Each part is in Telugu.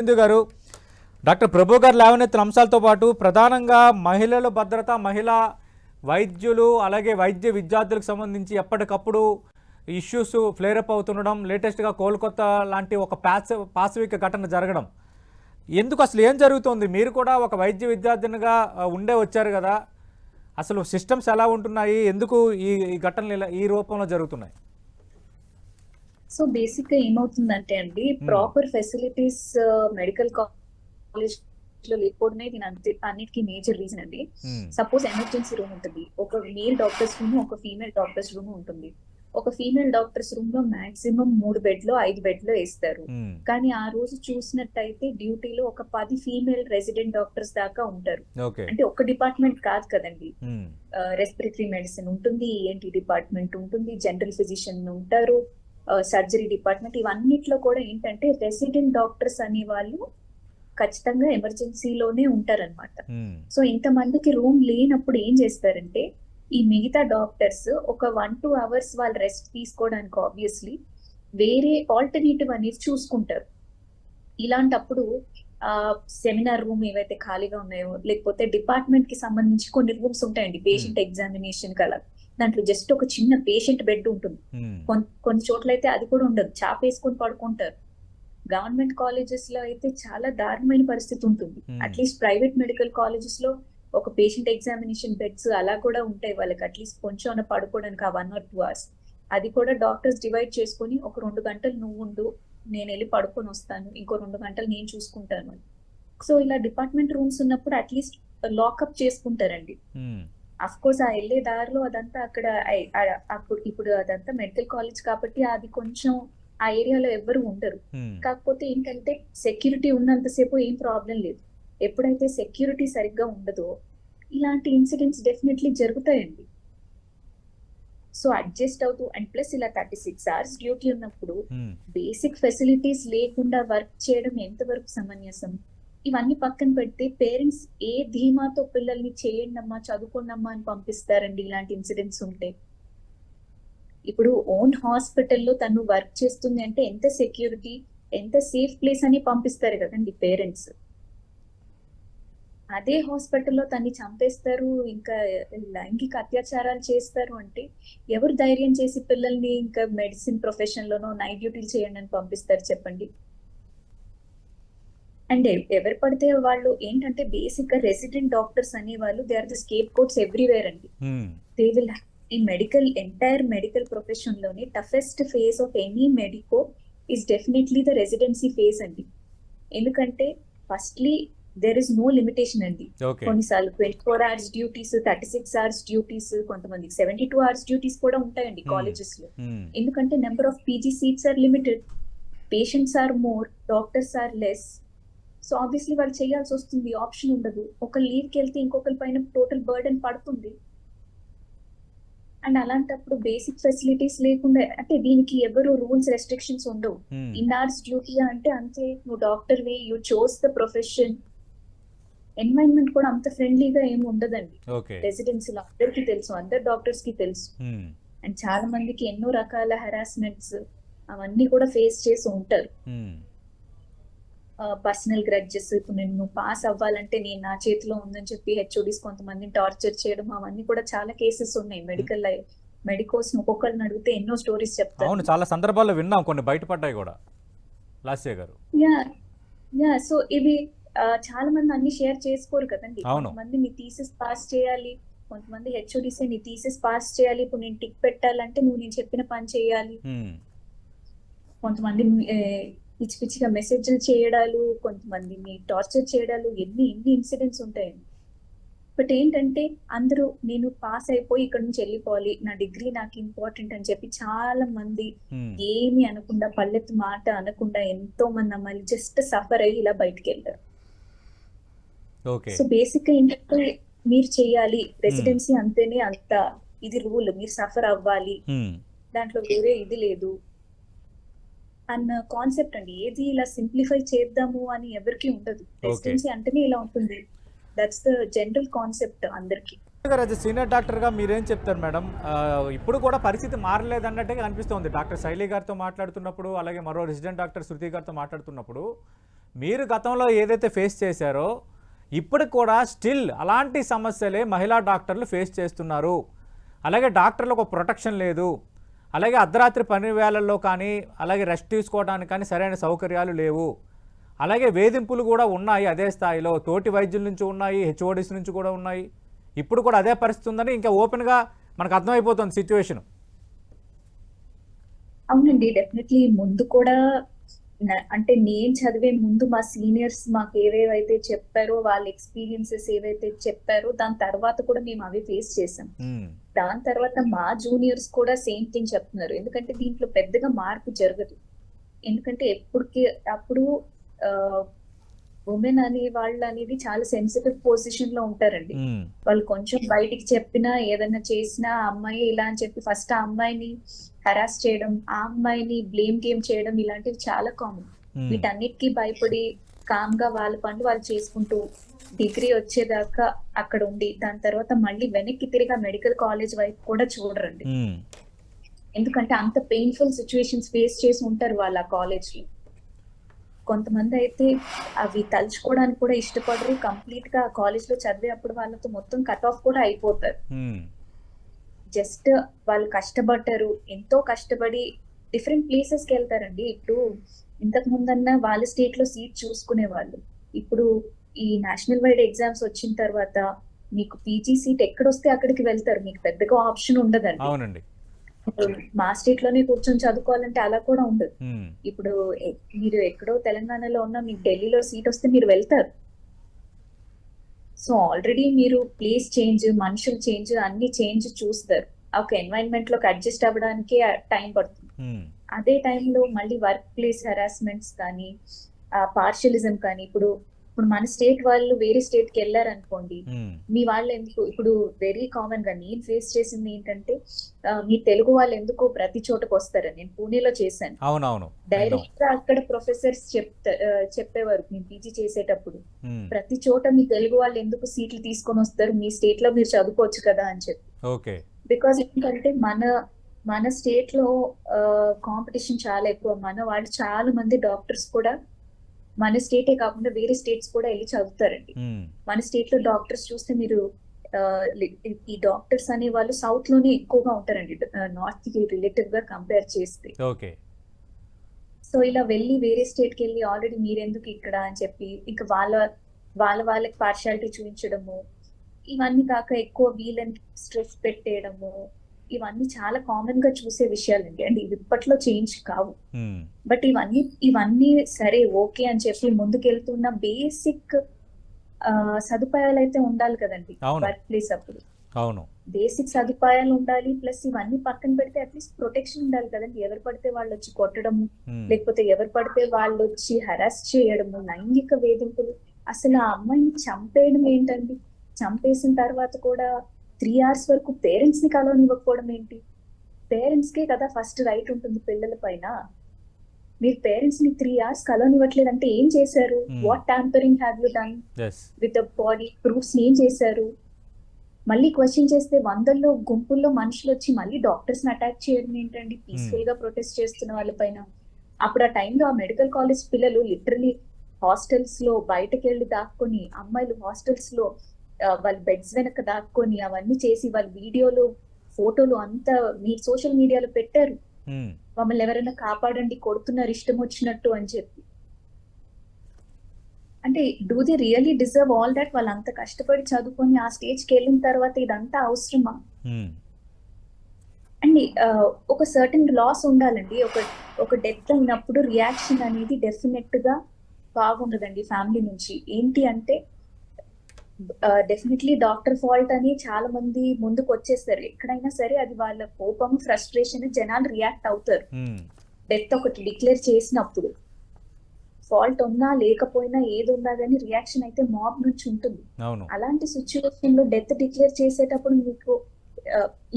సింధు గారు డాక్టర్ ప్రభు గారు లేవనెత్తిన అంశాలతో పాటు ప్రధానంగా మహిళల భద్రత మహిళా వైద్యులు అలాగే వైద్య విద్యార్థులకు సంబంధించి ఎప్పటికప్పుడు ఇష్యూస్ ఫ్లేరప్ అవుతుండడం లేటెస్ట్గా కోల్కతా లాంటి ఒక పాస్ పాశవిక ఘటన జరగడం. ఎందుకు అసలు ఏం జరుగుతోంది? మీరు కూడా ఒక వైద్య విద్యార్థినిగా ఉండే వచ్చారు కదా. అసలు సిస్టమ్స్ ఎలా ఉంటున్నాయి? ఎందుకు ఈ ఈ ఘటనలు ఇలా ఈ రూపంలో జరుగుతున్నాయి? సో బేసిక్గా ఏమవుతుందంటే అండి ప్రాపర్ ఫెసిలిటీస్ మెడికల్ కాలేజ్లో లేకపోవడమే దీని అంతే అన్నిటికీ మేజర్ రీజన్ అండి. సపోజ్ ఎమర్జెన్సీ రూమ్ ఉంటుంది. ఒక మేల్ డాక్టర్స్ రూమ్ ఒక ఫీమేల్ డాక్టర్స్ రూమ్ ఉంటుంది. ఒక ఫీమేల్ డాక్టర్స్ రూమ్లో మాక్సిమం మూడు బెడ్లో ఐదు బెడ్లో వేస్తారు. కానీ ఆ రోజు చూసినట్టయితే డ్యూటీలో ఒక పది ఫీమేల్ రెసిడెంట్ డాక్టర్స్ దాకా ఉంటారు. అంటే ఒక డిపార్ట్మెంట్ కాదు కదండి. రెస్పిరేటరీ మెడిసిన్ ఉంటుంది ఈఎన్టీ డిపార్ట్మెంట్ ఉంటుంది జనరల్ ఫిజిషియన్ ఉంటారు. సర్జరీ డిపార్ట్మెంట్ ఇవన్నిట్లో కూడా ఏంటంటే రెసిడెంట్ డాక్టర్స్ అనే వాళ్ళు ఖచ్చితంగా ఎమర్జెన్సీలోనే ఉంటారన్నమాట. మ్మ్. సో ఇంతమందికి రూమ్ లేనప్పుడు ఏం చేస్తారంటే ఈ మిగతా డాక్టర్స్ ఒక వన్ టూ అవర్స్ వాళ్ళు రెస్ట్ తీసుకోవడానికి ఆబ్వియస్లీ వేరే ఆల్టర్నేటివ్ అనేది చూసుకుంటారు. ఇలాంటప్పుడు ఆ సెమినార్ రూమ్ ఏవైతే ఖాళీగా ఉన్నాయో లేకపోతే డిపార్ట్మెంట్కి సంబంధించి కొన్ని రూమ్స్ ఉంటాయండి పేషెంట్ ఎగ్జామినేషన్ కల. దాంట్లో జస్ట్ ఒక చిన్న పేషెంట్ బెడ్ ఉంటుంది. కొన్- కొన్ని చోట్ల అయితే అది కూడా ఉండదు. చాపేసుకొని పడుకుంటారు. గవర్నమెంట్ కాలేజెస్లో అయితే చాలా దారుణమైన పరిస్థితి ఉంటుంది. Hmm. అట్లీస్ట్ ప్రైవేట్ మెడికల్ కాలేజెస్లో ఒక పేషెంట్ ఎగ్జామినేషన్ బెడ్స్ అలా కూడా ఉంటాయి. వాళ్ళకి అట్లీస్ట్ కొంచెం పడుకోవడానికి ఆ వన్ ఆర్ టూ అవర్స్ అది కూడా డాక్టర్స్ డివైడ్ చేసుకొని ఒక రెండు గంటలు నువ్వు ఉండు నేను వెళ్ళి పడుకొని వస్తాను. ఇంకో రెండు గంటలు నేను చూసుకుంటాను సో ఇలా డిపార్ట్మెంట్ రూమ్స్ ఉన్నప్పుడు అట్లీస్ట్ లాకప్ చేసుకుంటారండి. మ్మ్. అఫ్ కోర్స్ ఆ వెళ్ళే దారిలో అదంతా అక్కడ అప్పుడు ఇప్పుడు అదంతా మెడికల్ కాలేజ్ కాబట్టి అది కొంచెం ఆ ఏరియాలో ఎవ్వరు ఉండరు. కాకపోతే ఏంటంటే సెక్యూరిటీ ఉన్నంతసేపు ఏం ప్రాబ్లం లేదు ఎప్పుడైతే సెక్యూరిటీ సరిగ్గా ఉండదో ఇలాంటి ఇన్సిడెంట్స్ డెఫినెట్లీ జరుగుతాయండి సో అడ్జస్ట్ అవుతూ అండ్ ప్లస్ ఇలా థర్టీ సిక్స్ అవర్స్ డ్యూటీ ఉన్నప్పుడు. బేసిక్ ఫెసిలిటీస్ లేకుండా వర్క్ చేయడం ఎంతవరకు సమంజసం ఇవన్నీ పక్కన పెడితే పేరెంట్స్ ఏ ధీమాతో పిల్లల్ని చేయండి అమ్మా చదువుకోండి అమ్మా అని పంపిస్తారండి ఇలాంటి ఇన్సిడెంట్స్ ఉంటే. ఇప్పుడు ఓన్ హాస్పిటల్లో తను వర్క్ చేస్తుంది అంటే ఎంత సెక్యూరిటీ ఎంత సేఫ్ ప్లేస్ అని పంపిస్తారు కదండి పేరెంట్స్. అదే హాస్పిటల్లో తన్ని చంపేస్తారు ఇంకా లైంగిక అత్యాచారాలు చేస్తారు అంటే ఎవరు ధైర్యం చేసి పిల్లల్ని ఇంకా మెడిసిన్ ప్రొఫెషన్ లోనో నైట్ డ్యూటీలు చేయండి అని పంపిస్తారు చెప్పండి. అండ్ ఎవరు పడితే వాళ్ళు ఏంటంటే బేసిక్గా రెసిడెంట్ డాక్టర్స్ అనే వాళ్ళు they are the scapegoats everywhere అండి. దే విల్ ఈ medical entire medical ప్రొఫెషన్లోని toughest phase of any medico is definitely the residency phase అండి. ఎందుకంటే firstly there is no limitation అండి. కొన్నిసార్లు twenty four hours duties thirty six hours duties కొంతమందికి సెవెంటీ టూ అవర్స్ డ్యూటీస్ కూడా ఉంటాయండి. కాలేజెస్లో. ఎందుకంటే number of PG seats are limited. Patients are more doctors are less. So obviously వాళ్ళు చేయాల్సి వస్తుంది. ఆప్షన్ ఉండదు. ఒక లీవ్కి వెళ్తే ఇంకొకరి పైన టోటల్ బర్డెన్ పడుతుంది. అండ్ అలాంటప్పుడు బేసిక్ ఫెసిలిటీస్ లేకుండా అంటే దీనికి ఎవరు రూల్స్ రెస్ట్రిక్షన్స్ ఉండవు. ఇన్ అవర్స్ డ్యూటీ అంటే అంతే. నువ్వు doctor way you chose the profession environment కూడా అంత ఫ్రెండ్లీగా ఏమి ఉండదండి. రెసిడెన్సీలో అందరికీ తెలుసు. అందరు డాక్టర్స్కి తెలుసు. అండ్ చాలా మందికి ఎన్నో రకాల హెరాస్మెంట్స్ అవన్నీ కూడా ఫేస్ చేసి ఉంటారు. మ్మ్. పర్సనల్ గ్రడ్జెస్ ఇప్పుడు నేను పాస్ అవ్వాలంటే నేను నా చేతిలో ఉందని చెప్పి హెచ్ఓడిస్ కొంతమందిని టార్చర్ చేయడం అవన్నీ కూడా చాలా కేసెస్ ఉన్నాయి మెడికల్ మెడికోస్ ఒక్కొక్కరిని అడిగితే ఎన్నో స్టోరీస్ చెప్తారు. అవును చాలా సందర్భాల్లో విన్నాం కొన్ని బయటపడ్డాయి కూడా. లాస్య గారు. యా యా సో ఇవి చాలా మంది అన్ని షేర్ చేసుకోరు కదండి. కొంతమంది నీ థీసిస్ పాస్ చేయాలి కొంతమంది హెచ్ఓడిసే నీ థీసిస్ పాస్ చేయాలి ఇప్పుడు నేను టిక్ పెట్టాలంటే నువ్వు నేను చెప్పిన పని చేయాలి. కొంతమంది పిచ్చి పిచ్చిగా మెసేజ్లు చేయడాలు కొంతమందిని టార్చర్ చేయడాలు ఎన్ని ఎన్ని ఇన్సిడెంట్స్ ఉంటాయండి బట్ ఏంటంటే అందరూ నేను పాస్ అయిపోయి ఇక్కడ నుంచి వెళ్ళిపోవాలి. నా డిగ్రీ నాకు ఇంపార్టెంట్ అని చెప్పి చాలా మంది. ఏమి అనకుండా పల్లెత్తు మాట అనకుండా ఎంతో మంది అమ్మాయిలు జస్ట్ సఫర్ అయ్యి ఇలా బయటికి వెళ్తారు ఓకే సో బేసిక్గా ఏంటంటే మీరు చేయాలి. రెసిడెన్సీ అంతేనే అంత ఇది రూల్ మీరు సఫర్ అవ్వాలి. దాంట్లో వేరే ఇది లేదు. అన్న కాన్సెప్ట్ అండి. ఏది ఇలా సింప్లిఫై చేద్దాము అని ఎవరికి ఉండదు. రెసిడెన్సీ అంటేనే ఇలా ఉంటుంది. దట్స్ ద జనరల్ కాన్సెప్ట్ అందరికి. గారు సీనియర్ డాక్టర్గా మీరేం చెప్తారు మేడం? ఇప్పుడు కూడా పరిస్థితి మారలేదు అన్నట్టుగా అనిపిస్తోంది. డాక్టర్ శైలి గారితో మాట్లాడుతున్నప్పుడు అలాగే మరో రెసిడెంట్ డాక్టర్ శృతి గారితో మాట్లాడుతున్నప్పుడు మీరు గతంలో ఏదైతే ఫేస్ చేశారో ఇప్పటికి కూడా స్టిల్ అలాంటి సమస్యలే మహిళా డాక్టర్లు ఫేస్ చేస్తున్నారు. అలాగే డాక్టర్లకు ఒక ప్రొటెక్షన్ లేదు. అలాగే అర్ధరాత్రి పని వేళల్లో కానీ అలాగే రెస్ట్ తీసుకోవడానికి కానీ సరైన సౌకర్యాలు లేవు. అలాగే వేధింపులు కూడా ఉన్నాయి అదే స్థాయిలో. తోటి వైద్యుల నుంచి ఉన్నాయి హెచ్ఓడిస్ నుంచి కూడా ఉన్నాయి. ఇప్పుడు కూడా అదే పరిస్థితి ఉందని ఇంకా ఓపెన్గా మనకు అర్థమైపోతుంది సిచ్యువేషన్ అవునండి డెఫినెట్లీ ముందు కూడా అంటే నేను చదివే ముందు మా సీనియర్స్ మాకు ఏవేవైతే చెప్పారో వాళ్ళ ఎక్స్పీరియన్సెస్ ఏవైతే చెప్పారో దాని తర్వాత కూడా మేము అవి ఫేస్ చేసాం దాని తర్వాత మా జూనియర్స్ కూడా సేమ్ థింగ్ చెప్తున్నారు. ఎందుకంటే దీంట్లో పెద్దగా మార్పు జరగదు. ఎందుకంటే ఎప్పటికి అప్పుడు ఉమెన్ అనే వాళ్ళు అనేది చాలా సెన్సిటివ్ పొజిషన్లో ఉంటారండి. వాళ్ళు కొంచెం బయటికి చెప్పినా ఏదైనా చేసినా ఆ అమ్మాయి ఇలా అని చెప్పి ఫస్ట్ ఆ అమ్మాయిని హరాస్ చేయడం ఆ అమ్మాయిని బ్లేమ్ గేమ్ చేయడం ఇలాంటివి చాలా కామన్ వీటన్నిటికీ భయపడి కామ్గా వాళ్ళ పనులు వాళ్ళు చేసుకుంటూ డిగ్రీ వచ్చేదాకా అక్కడ ఉండి దాని తర్వాత మళ్ళీ వెనక్కి తిరిగి మెడికల్ కాలేజ్ వైపు కూడా చూడరండి. ఎందుకంటే అంత పెయిన్ఫుల్ సిచ్యువేషన్స్ ఫేస్ చేసి ఉంటారు వాళ్ళు ఆ కాలేజ్లో కొంతమంది అయితే అవి తలుచుకోవడానికి కూడా ఇష్టపడరు. కంప్లీట్గా కాలేజ్లో చదివేటప్పుడు వాళ్ళతో మొత్తం కట్ ఆఫ్ కూడా అయిపోతారు. జస్ట్ వాళ్ళు కష్టపడ్డారు. ఎంతో కష్టపడి డిఫరెంట్ ప్లేసెస్కి వెళ్తారండి. ఇప్పుడు ఇంతకు ముందన్న వాళ్ళ స్టేట్లో సీట్ చూసుకునే వాళ్ళు ఇప్పుడు ఈ నేషనల్ వైడ్ ఎగ్జామ్స్ వచ్చిన తర్వాత మీకు పీజీ సీట్ ఎక్కడొస్తే అక్కడికి వెళ్తారు. మీకు పెద్దగా ఆప్షన్ ఉండదండి. అవునండి. మా స్టేట్లోనే కూర్చొని చదువుకోవాలంటే అలా కూడా ఉండదు. ఇప్పుడు మీరు ఎక్కడో తెలంగాణలో ఉన్న మీకు ఢిల్లీలో సీట్ వస్తే మీరు వెళ్తారు. సో ఆల్రెడీ మీరు ప్లేస్ చేంజ్ మనుషులు చేంజ్ అన్ని చేంజ్ చూస్తారు. ఒక ఎన్వైరన్మెంట్లోకి అడ్జస్ట్ అవ్వడానికి టైం పడుతుంది. అదే టైంలో మళ్ళీ వర్క్ ప్లేస్ హెరాస్మెంట్స్ కానీ పార్షలిజం కానీ ఇప్పుడు ఇప్పుడు మన స్టేట్ వాళ్ళు వేరే స్టేట్కి వెళ్ళారనుకోండి మీ వాళ్ళు ఎందుకు ఇప్పుడు వెరీ కామన్గా నేను ఫేస్ చేసింది ఏంటంటే మీ తెలుగు వాళ్ళు ఎందుకు ప్రతి చోటకు వస్తారని నేను పూణేలో చేశాను. అవునవును. డైరెక్ట్గా అక్కడ ప్రొఫెసర్స్ చెప్తా చెప్పేవారు మేము పీజీ చేసేటప్పుడు. ప్రతి చోట మీ తెలుగు వాళ్ళు ఎందుకు సీట్లు తీసుకొని వస్తారు మీ స్టేట్లో మీరు చదువుకోవచ్చు కదా అని చెప్పి. బికాస్ ఏంటంటే మన మన స్టేట్లో కాంపిటీషన్ చాలా ఎక్కువ. మన వాళ్ళు చాలా మంది డాక్టర్స్ కూడా మన స్టేటే కాకుండా వేరే స్టేట్స్ కూడా వెళ్ళి చదువుతారండి. మన స్టేట్లో డాక్టర్స్ చూస్తే మీరు ఈ డాక్టర్స్ అనే వాళ్ళు సౌత్లోనే ఎక్కువగా ఉంటారండి. నార్త్కి రిలేటివ్గా కంపేర్ చేస్తే. ఓకే. సో ఇలా వెళ్ళి వేరే స్టేట్కి వెళ్ళి ఆల్రెడీ మీరెందుకు ఇక్కడ అని చెప్పి ఇంకా వాళ్ళ వాళ్ళ వాళ్ళకి పార్షాలిటీ చూపించడము ఇవన్నీ కాక ఎక్కువ వీళ్ళని స్ట్రెస్ పెట్టేయడము ఇవన్నీ చాలా కామన్గా చూసే విషయాలండి. అండ్ ఇవి ఇప్పట్లో చేంజ్ కావు. బట్ ఇవన్నీ ఇవన్నీ సరే ఓకే అని చెప్పి ముందుకెళ్తున్న బేసిక్ సదుపాయాలు అయితే ఉండాలి కదండి. వర్క్ ప్లేస్ అప్పుడు. అవును. బేసిక్ సదుపాయాలు ఉండాలి ప్లస్ ఇవన్నీ పక్కన పెడితే అట్లీస్ట్ ప్రొటెక్షన్ ఉండాలి కదండి. ఎవరు పడితే వాళ్ళు వచ్చి కొట్టడము ఉమ్, లేకపోతే ఎవరు పడితే వాళ్ళు వచ్చి హరాస్ చేయడము లైంగిక వేధింపులు. అసలు ఆ అమ్మాయిని చంపేయడం ఏంటండి? చంపేసిన తర్వాత కూడా త్రీ అవర్స్ వరకు పేరెంట్స్ని కలవనివ్వకపోవడం ఏంటి? పేరెంట్స్ కే కదా ఫస్ట్ రైట్ ఉంటుంది పిల్లల పైన. మీరు పేరెంట్స్ని త్రీ అవర్స్ కలవనివ్వట్లేదు అంటే ఏం చేశారు? Hmm. What tampering have you done with the body proofs ఏం చేశారు? మళ్ళీ క్వశ్చన్ చేస్తే వందల్లో గుంపుల్లో మనుషులు వచ్చి మళ్ళీ డాక్టర్స్ని అటాక్ చేయడం ఏంటండి? పీస్ఫుల్గా ప్రొటెస్ట్ చేస్తున్న వాళ్ళ పైన. అప్పుడు ఆ టైంలో ఆ మెడికల్ కాలేజ్ పిల్లలు లిటరలీ హాస్టల్స్లో బయటకు వెళ్ళి దాక్కొని అమ్మాయిలు హాస్టల్స్లో వాళ్ళ బెడ్స్ వెనక దాక్కొని అవన్నీ చేసి వాళ్ళ వీడియోలు ఫోటోలు అంతా మీ సోషల్ మీడియాలో పెట్టారు. మమ్మల్ని ఎవరైనా కాపాడండి కొడుతున్నారు ఇష్టం వచ్చినట్టు అని చెప్పి. అంటే do they really deserve all that వాళ్ళు అంత కష్టపడి చదువుకొని ఆ స్టేజ్కి వెళ్ళిన తర్వాత ఇదంతా అవసరమా? అండ్ ఒక సర్టన్ లాస్ ఉండాలండి. ఒక ఒక డెత్ అయినప్పుడు రియాక్షన్ అనేది డెఫినెట్గా బాగుండదండి ఫ్యామిలీ నుంచి. ఏంటి అంటే డెఫినెట్లీ డాక్టర్ ఫాల్ట్ అని చాలా మంది ముందుకు వచ్చేస్తారు. ఎక్కడైనా సరే అది వాళ్ళ కోపం ఫ్రస్ట్రేషన్ జనాలు రియాక్ట్ అవుతారు. డెత్ ఒకటి డిక్లేర్ చేసినప్పుడు. ఫాల్ట్ ఉన్నా లేకపోయినా ఏది ఉన్నా కానీ రియాక్షన్ అయితే మాబ్ నుంచి ఉంటుంది. అలాంటి సిచ్యువేషన్లో డెత్ డిక్లేర్ చేసేటప్పుడు మీకు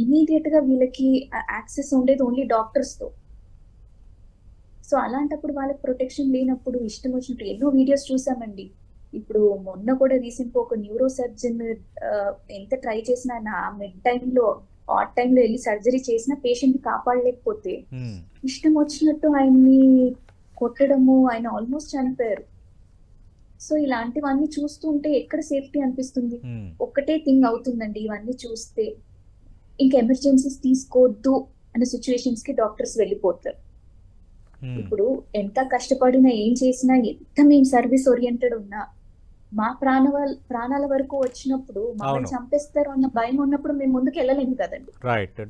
ఇమీడియట్గా వీళ్ళకి యాక్సెస్ ఉండేది ఓన్లీ డాక్టర్స్తో. సో అలాంటప్పుడు వాళ్ళకి ప్రొటెక్షన్ లేనప్పుడు ఇష్టం వచ్చినట్టు ఎన్నో వీడియోస్ చూసామండి. ఇప్పుడు మొన్న కూడా రీసెంట్ ఒక న్యూరో సర్జన్ ఎంత ట్రై చేసినా నా మిడ్ టైంలో ఆట్ టైంలో వెళ్ళి సర్జరీ చేసినా పేషెంట్ కాపాడలేకపోతే ఇష్టం వచ్చినట్టు ఆయన్ని కొట్టడము ఆయన ఆల్మోస్ట్ చనిపోయారు. సో ఇలాంటివన్నీ చూస్తుంటే ఎక్కడ సేఫ్టీ అనిపిస్తుంది? ఒక్కటే థింగ్ అవుతుందండి ఇవన్నీ చూస్తే. ఇంకా ఎమర్జెన్సీస్ తీసుకోవద్దు అనే సిచ్యువేషన్స్కి డాక్టర్స్ వెళ్ళిపోతారు. ఇప్పుడు ఎంత కష్టపడినా ఏం చేసినా ఎంత మేము సర్వీస్ ఓరియంటెడ్ ఉన్నా మా ప్రాణ ప్రాణాల వరకు వచ్చినప్పుడు మమ్మల్ని. చంపేస్తారు అన్న భయం ఉన్నప్పుడు మేము ముందుకు వెళ్ళలేము కదండి రైట్